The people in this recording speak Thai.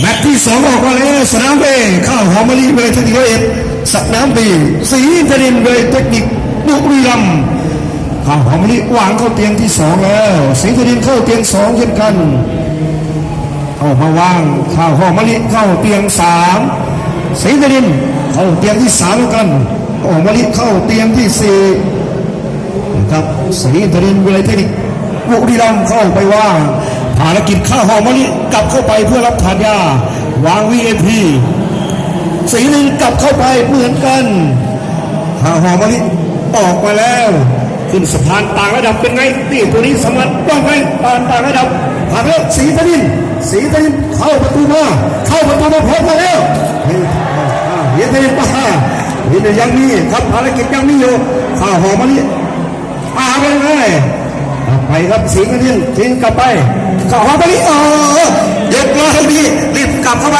แมตช์ที่สองออกมาแล้วสนามเอข้าวหอมมะลิเวทเทคนิคเอ็ดสนามบีสีธนินเวเทคนิคบุรีรัมย์ข้าวหอมมะลิวางเข้าเตียงที่สองแล้ว สีธนินเข้าเตียงสองเช่นกันเข้ามาวางข้าวหอมมะลิเข้าเตียงสามสีธนินเข้าเตียงที่สามกันข้าวหอมมะลิเข้าเตียงที่สี่นะครับสีธนินเวเทคนิคบุรีรัมย์เข้าไปวาง ภารกิจข้าวหอมมะลิกลับเข้าไปเพื่อรับทานยาวาง VIP สีหนึ่งกลับเข้าไปเหมือนกันข้าวหอมมะลิออกมาแล้ว ขึ้นสะพานต่างระดับเป็นไงนี่ตัวนี้สมัครต้องไงต่างต่างระดับผ่านแล้วสีธนินสีธนินเข้าประตูมาเข้าประตูมาพร้อมาแล้วเฮ้ยอ่าเฮียธนินมาเฮียยังมีครับภารกิจยังมีอยู่ข้าวหอมมะลิมาไปเลย ไปครับสีธนินทิ้งกลับไปข้าวหอมมะลิเออยกมาทันทีรีบกลับเข้าไป